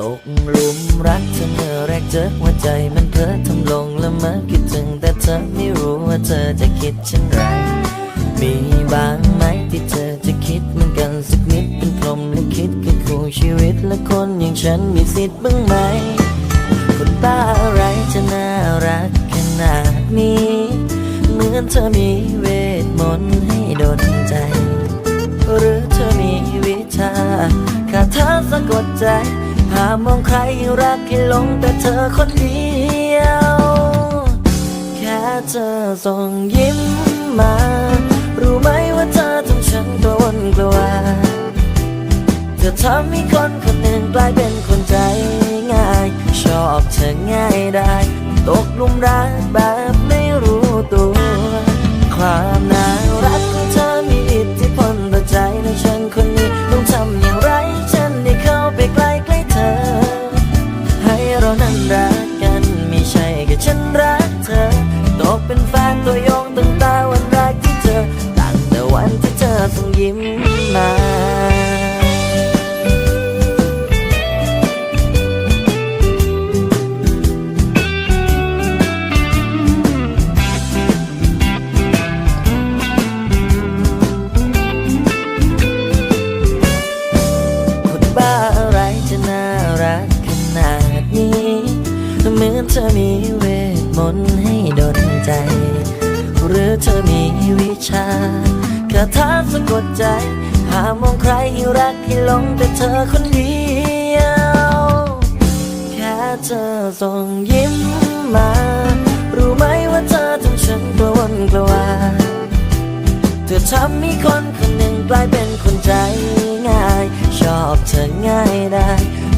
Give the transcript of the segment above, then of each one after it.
ตกหัวใจมันเพ้อทำลงละเมอคิดถึงแต่เธอไม่รู้ว่าเธอจะคิดเช่นไร มีบางไหมที่เธอจะคิดเหมือนกันสักนิดเป็นพรหมลิขิตคือคู่ชีวิตและคนอย่างฉันมีสิทธิ์บ้างไหม คนบ้าอะไรจะน่ารักขนาดนี้ เหมือนเธอมีเวทมนต์ให้โดนใจ หรือเธอมีวิชาคาถาสะกดใจ หามองใครรักให้หลงแต่เธอคนเดียว แค่เธอส่งยิ้มมา รู้ไหมว่าเธอทำฉันกระวนกระวายเธอทำให้คนคนหนึ่งกลายเป็นคนใจง่าย ชอบเธอง่ายได้ ตกหลุมรักแบบไม่รู้ตัว ความ เธอมีเวทมนต์ให้ดนใจ หรือเธอมีวิชาคาถาสะกดใจ หามองใครให้รักให้หลงแต่เธอคนเดียว แค่เธอส่งยิ้มมา รู้ไหมว่าเธอทำฉันกระวนกระวายเธอทำให้คนคนหนึ่งกลายเป็นคนใจง่าย ชอบเธอง่ายได้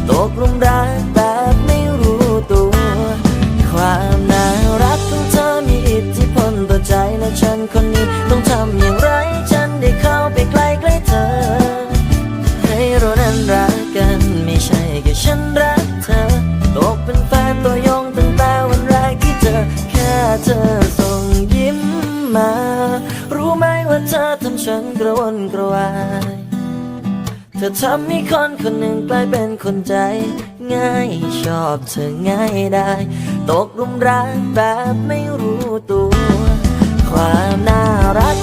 ตกหลุมรัก มา รู้ไหมว่าเธอทำฉันกระวนกระวาย เธอทำให้คนคนหนึ่งกลายเป็นคนใจ ง่ายชอบเธอง่ายได้ ตกหลุมรักแบบไม่รู้ตัว ความน่ารัก